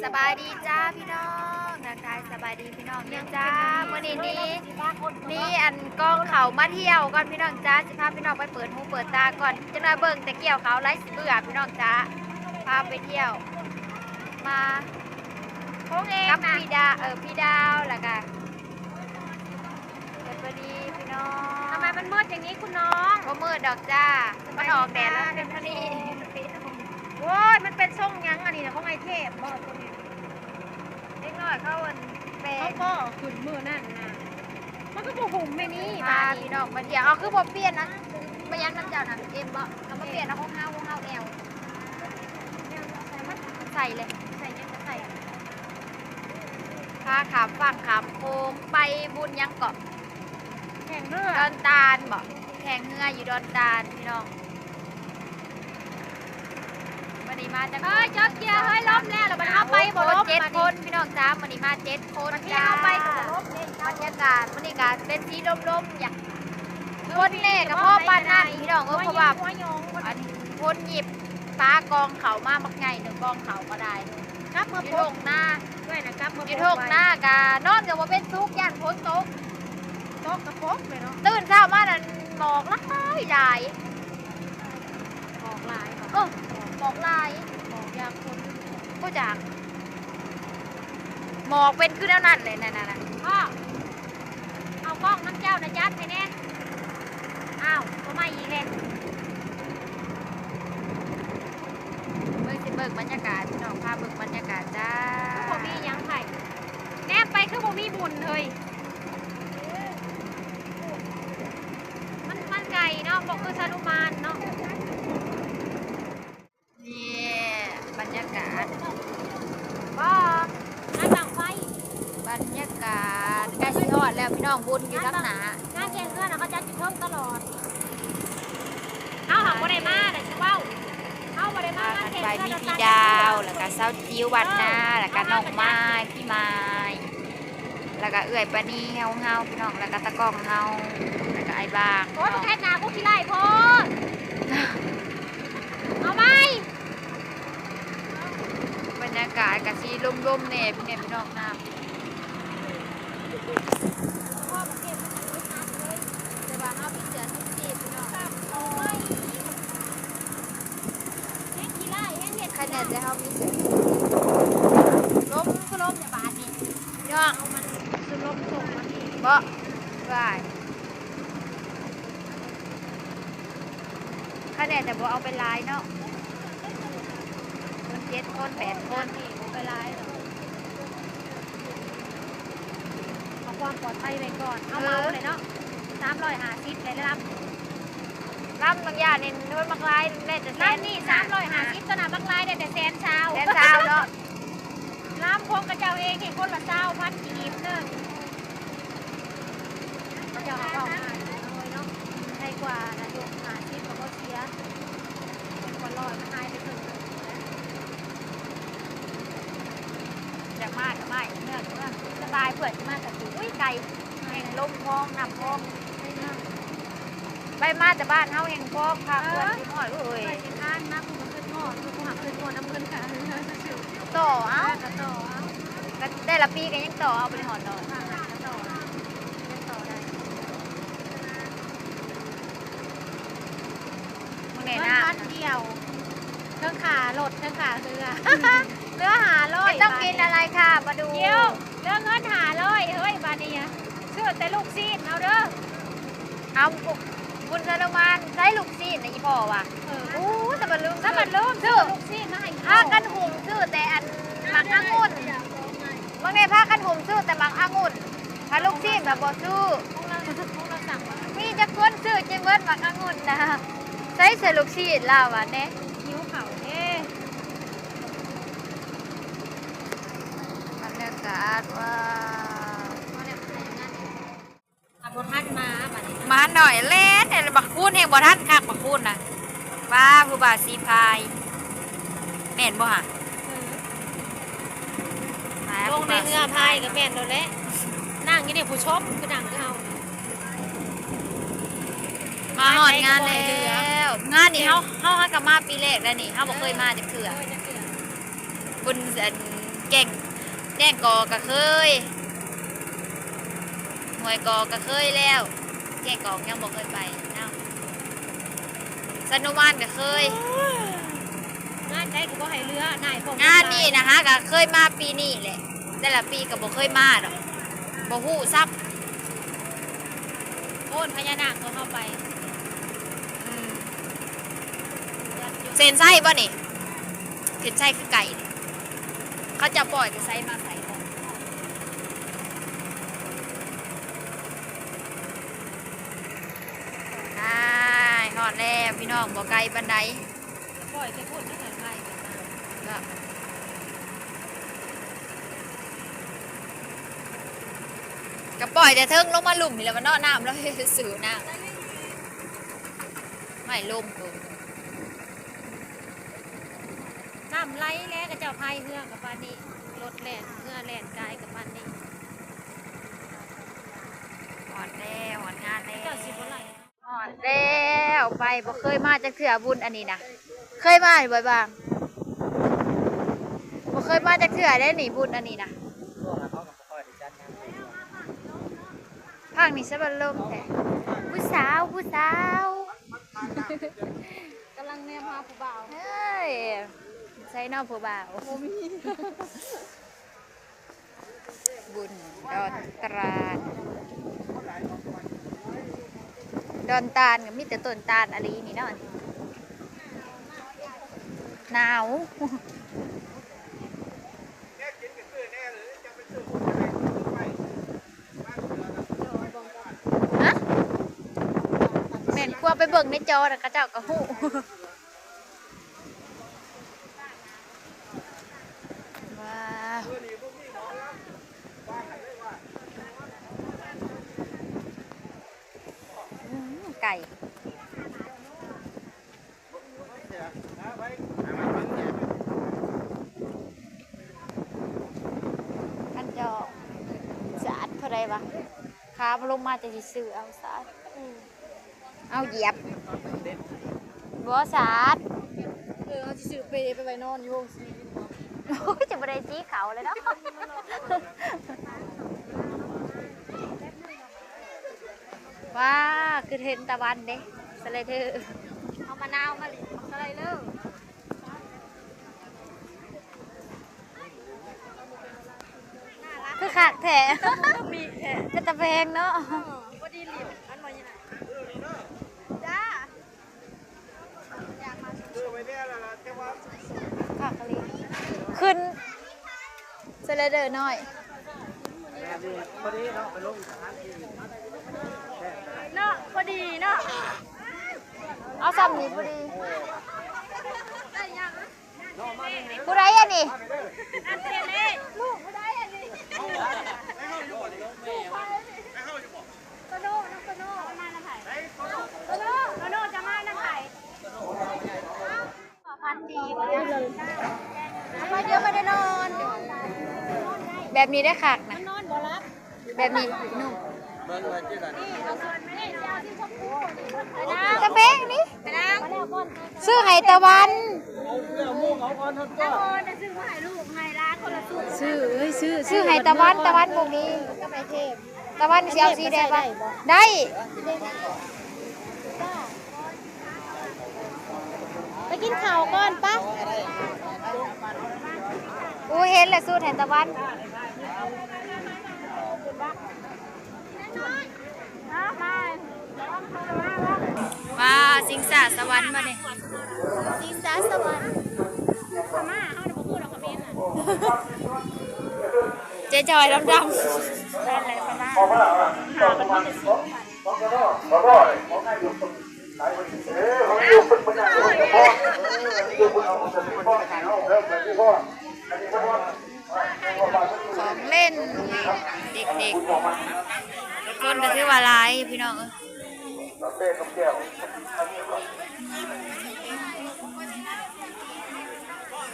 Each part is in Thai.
สบายดีจ้าพี่น้องทักทายสบายดีพี่น้องเนี่ยจ้ามื่อนี้นี่นี่อันกองเขามาเที่ยวก่อนพี่น้องจ้าสิพาพี่น้องไปเปิดหูเปิดตาก่อนจะมาเบิ่งแต่เกี่ยวเขาไร้สิเบื่อพี่น้องจ้าพาไปเที่ยว มาโค้งเองกับนะพี่ดาเออพี่ดาวแล้วก็เปิดพอดีพี่น้องทำไมมันมืดอย่างนี้คุณน้องก็มืดดอกจ้ามันออกแดดแล้วเป็นพอดี โว้ยมันเป็นช่องยังอันนี้นะเของไอเทพบ่ตัวนี้เล็กน้อยเข้าวันแปลเขางก็ขึ้นมือนั่นนะมันก็บ่หุ่มไม่นี่พาบาพี่น้องมาเที่ยวเอาคือบ่เปลี่ยนนะมายังน้ำเจ้าน่ะเอ็มบ่เอามาเปลี่ยนเอาของเฮาของเฮาแอลใส่เลยใส่ยังจะใส่พาขามฝั่งขามโค้งไปบุญยังเกาะแข่งเรือดอนตาลบ่แข่งเรืออยู่ดอนตาลพี่น้องวั นนี้มาจังเฮ้ยจอดเกียร์เฮ้ยล้มแล้วเราไปเอาไปบ่คนล้มเจ็ดมาคนพี่น้องจ้าวันนี้มาเจ็ดคนที่จ้าเอาไปก็บ่ล้มเลยบรรยากาศวันนี้ก็เป็นสีลมๆอย่างคนแน่กับพ่อปานนั่นพี่น้องเออเพราะว่าหัวยงอันพ่นหยิบป้ากองเขามามักไงหนึ่งกองเขาก็ได้กลับอมายู่พทบงหน้าด้วยนะกลับมาอยู่ทงหน้ากานอนกับว่าเป็นทุกย่านพ้นตกโต๊ะกระพกเลยเนาะตื่นเช้ามานั่นหมอกลายลายออกลายเออหม อกลายออกยางคนก็จากหมอกเป็นขึ้นแล้วนั่นเลยนั่นน่ะพ่อเอากล้องน้ำเจ้านะยัดไปแน่อ้าวก็ไม่อีกเลยเบิ่งสิเบิ่งบรรยากาศพี่น้องพาเบิ่งบรรยากาศจ้าคือบ่มีหยังไผ่แนบไปคือบ่มีบุญเลยมันมันไก่เนาะบ่คือสนุมานเนาะ อดแล้วพี่น้องบุญอยู่ทั้งหนาหน้าเกงเพื่อนนะเขาจะจุดท่องตลอดเอาหักบ่ได้มาแต่ชิเว้าเอาบ่ได้มาพามากันเกงไปเพื่อนมีน่ะพี่ดาวแล้วก็เศร้าจิ้ววันนาแล้วก็น้องไม้พี่ไม้แล้วก็เอื้อยปานีเฮาเฮาพี่น้องแล้วก็ตะกองเฮาแล้วก็ไอ้บางโอ้ยแค่นากูขี้ไล่โพดเอาไหมบรรยากาศก็สิลมๆแน่พี่เนี่ยพี่น้องน้ำแต่ว่าเฮามีเสือทุกสีพี่น้อง โอ้ยแห้งขี้ไล่แห้งเห็ด คะแนนแต่เฮามีเสือล้มก็ล้มอย่าบาดนี่พี่น้องมันคือล้มส่งมาที่บ่ได้คะแนนแต่บ่เอาไปหลายเนาะคนเจ็ดคนแปดคนนี่ไปไล่หรอกเอาความปลอดภัยไว้ก่อน เอาเมาเลยเนาะสามร้อยห้าสิบเลยนะครับ ลำบางอย่างนี่ด้วยมักลายแม่จะแสร้านนี่สามร้อยห้าสิบตนาบักลายได้แต่แสนเช้าแสนเช้าเนาะน้ำพงกระเจ้าเองเห็นคนละเช้าพันกีบหนึ่งกระเจ้าเอาเข้ามาเลยเนาะใช่กว่านะโยมหาสิบเขาก็เสียเป็นคนลอยมันหายไปถึงจะมากก็ไม่เมื่อเมื่อสบายเผื่อจะมากกับอุ้ยไก่แห่งลมพองน้ำพอง ไปมาแต่บ้านเฮาแห่งพองค่ะเพื่อนที่หอยเอ้ยไปสิท่านมาคุณมาขึ้นงอคือคุณหักขึ้นงอน้ำเงินค่ะต่อเอ้าต่อเอาก็ได้ละปีกันยังต่อเอาไปหอดต่อค่ะต่อต่อได้มึงเงิเนี่ยนนะพันเดียวเครื่องขาหลดเครื่องขาเรือเรือหาลอไม่ยต้องกินอะไรค่ะมาดูเดี๋ยวเรื่องเงินหาเลยเฮ้ยบานี้เชื่อแต่ลูกซีดเอาเด้อเอา บุญสารมานใช้ลูกซีนนะอีพ่อว่ะเอออู้แต่มันลืมถ้ามันลืมชื่ซื้ออลูกซีดมาให้ผ้ากันหุ่มชื่อแต่อันหมักองุ่นบางในผ้ากันหุ่มชื่อแต่หมักองุ่นถ้าลูกซีนแบบบ่ชื่อของเราของเราสั่งมามีจะคนชื่อจิเบิร์ดหมักองุ่นนะใช้เสือลูกซีนลาวอะเนี่ยหิวเข่าเด้บรรยากาศว่า มาหน่อยเล่นเนี่ยบักคูนเองบ่ทันคักบักคูนนะป้าผู้บ่าวสีพายแม่นบ่ฮะลงในเรือพายกับแม่นโดนแล้วนั่งยี่นี่ผู้ชมคือนั่งคือเฮามาหอดงานแล้วงานนี่เฮาเฮาฮักกับมาปีแรกแล้วนี่เฮาบ่เคยมาจักเทื่อเออจะเกลือบุญอันแก่งแก่งกอก็เคยหวยกอก็เคยแล้ว แก่งกอกยังบ่เคยไปเนาะสนุมานก็เคย งานได้ก็บ่ให้เรือนายผมงานนี่นะฮะก็เคยมาปีนี้แหละ แต่ละปีก็บ่เคยมาดอกบ่ฮู้ซับโอนพญานาคก็เข้าไปอืมยัดยกเซนไส้ป่ะนี่เซนไส้คือไก่นี่เขาจะปล่อยจะไส้มาใส่ของอ่าหอ ดแล้วพี่น้องบ่ไกลบันไดปล่อยแค่พูดไม่ทันใครก็ก็ปล่อยแต่เทิงลงมาหลุมนี่แหล้วมันเนอน้ำแล้วให้สื่อน้ำไม่ลมกูน้ำไหลแล้วก็เจ้าพายเรือกับปานนี้รถแล่นเรือแล่นกายกับปานนี้หอดแล้วหอดงานแล้ว เจ้าสิบ่ไหลห อดแล้วไปบ่เคยมาจากเถื่อบุญอันนี้นะเคยมาอยู่บ่อยบางบ่เคยมาจากเถื่อได้หนีบุญอันนี้นะภาคนี้ใช่บันลมแท้ผู้สาวผู้สาวกำลังแนมหาผู้บ่าวเฮ้ยใส่นอกผู้บ่าวบุญดอนตราด ดอนตาลกับมีแต่ต้นตาลอะไรนี่เนาะหนาวฮะแม่นกลัวไปเบิ่งในจอนะกระเจ้ากระหูว้าวอืมไก่อันจอกสะอาดเท่าไรวะขามาลงมาจะสิซื้อเอาสะอาดเอาเหยียบบัวสะอาดเออเขาสิซื้อเปไปไว้นอนอยู่สิโอ้ยจะบได้จี้เขาเลยเนาะว้าคือเห็นตะวันเด้สไลเดอร์เอามะนาวมาลิเอาอะไรเลิกคือขากแถมีแค่ จะตะแพงเนาะพอดีลิบอันมายังไงจ้าอยากมาขากะลีขึ้นสไลเดอร์หน่อยเนาะพอดีเนาะเอาซ้ำนี่พอดีได้ยังผู้ไรอันนี้อันเทเล่ลูกไม่ได้อันนี้ โตโน่น้องโตโน่มาน้ำไผ่โตโน่โตโน่จะมาน้ำไผ่พันดีมาเดียวม่ได้นอน แบบนี้ได้ขากนะนอนบ่รับแบบนี้นุ่มเอาส่วนไม่ได้เอาที่ชมพูไปนะตะแพงนี่ไปนะมาแล้วก่อนซื้อไหตะวันตะโกนจะซื้อาให้ลูกให้ร้านคนละสูตร ซื้อเอ้ยซื้อซื้อไห้ตะวันตะวันพวกนี้ก็ไม่เทพตะวันสีเอาสีแดงปะได้ ไปกินข้าวก่อนปะอูเห็นแหละสูตรไห้ตะวันมาสิงสาสวรรค์มาเนี่ยสีสาสวรรค์พม่าเขาจะพูดเราคอมเมนต์อะ เจ๊จอยดำดนั่นแหละพม่าหามันมีแต่สีำของเล่นเด็กๆคนก็ถือว่าหลายพี่น้องเอ้ย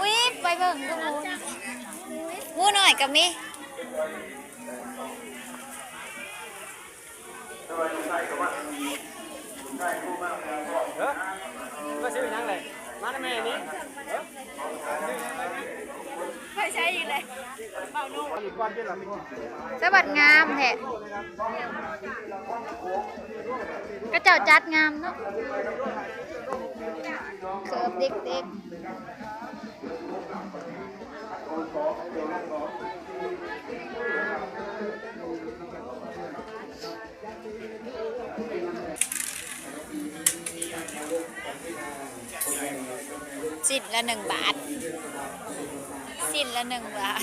อุ้ย ไปเบิ่งก็มูมูหน่อยกับมีก็ซื้อนังเลยมาทำไมนี่ไใช้อีกเลยสวัสดงามแท้ก็เจ้าจัดงามเนาะเคิร์ฟเด็กๆ สิ้นละหนึ่งบาท สิ้นละหนึ่งบาท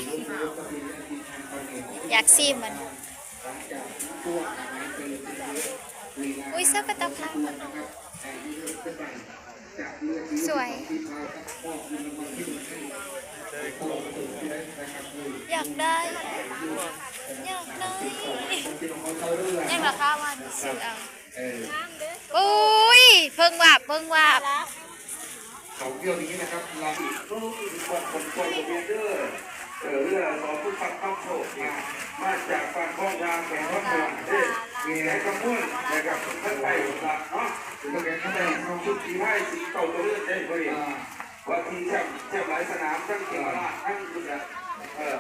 อยากซีมมัน อุ้ยเสื้อกระตาพังสวย อยากได้ อยากได้ยังราคาวันซื้อเอาอุ้ยเพิ่งว่าบเพิ่งว่าบเขาเที่ยวนี้นะครับเราคนคนคนเรียเดอร์เออเรื่องสอผู้ฟังเข้าโชคมามาจากฝั่งข้องยาแข่งรถตัวประเทศมีอะไรกระมุ่นนะครับท่านไปหมดละเนาะถึงจะเป็นท่านไปเอาชุดสีไม้สีเก่าตัวเลือดได้พอดี ว่าทีแชมป์แชมป์หลายสนามทั้งเขียวราชทั้งดุจเออ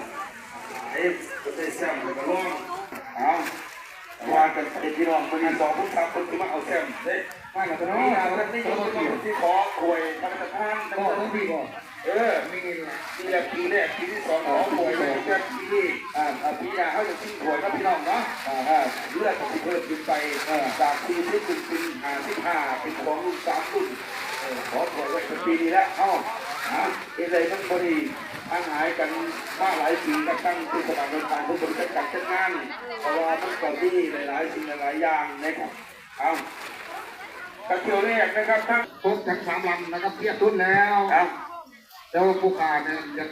หลายประเทศแชมแล้วก็ร่องเอาว่ากันไปพี่น้องคนที่สองผู้ทำคนที่มาเอาแชมป์เด้มากับตัวนี้นะท่านนี่ก็ต้องที่ขอควยธรรมทานก็ต้องพี่ก่อนเออ มีมีแรกปีแรกปีที่สองขอควยเลยแค่ปีนี้อ่าอ่าปีหน้าเขาจะทิ้งควยนะพี่น้องเนาะอ่าเลือดจะเพิ่มขึ้นไปเออจากปีที่เป็นปีห้าสิบห้าเป็นของรุ่นสามรุ่น เอขอควยไว้เป็นปีนี้แล้วเอ้าอ่าเอะไรมันพอดีห่างหายกันมาหลายปีก็ตั้งที่สถานการณ์ผู้บริการจัดงานเพราะว่ามันก็มีหลายๆสิ่งหลายอย่างนะครับเอ้ากระเที่ยวแรกนะครับทั้งครบทั้งสามลำนะครับเทียบทุนแล้วครับแล้วผู้การเนี่ยจะ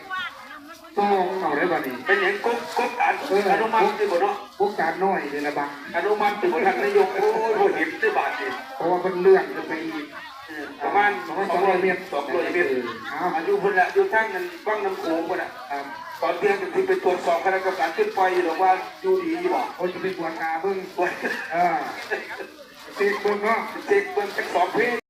ต้องเอาได้บ่นี่เป็นอย่างกุ๊กกุ๊กอันอนุมัติที่บ่เนาะผู้การน้อยเดละบังอนุมัติที่บ่ท่านนายกโอ้ยบ่เห็นได้บาทนี่เพราะว่าเป็นเรื่องจะไปอีก ประมาณสองร้อยเมตรสองร้อยเมตรเอาอายุเพิ่นละอยู่ทางนั้นฟังน้ำโขงพุ่นน่ะครับตอนเที่ยงที่ไปตรวจสอบคณะกรรมการขึ้นไปหรือว่าอยู่ดีบ่โอ้ยจะไปบวชตาเบิ้งไว้เออติดเบิ้งเนาะเช็คเบิ่งจักสองเพลง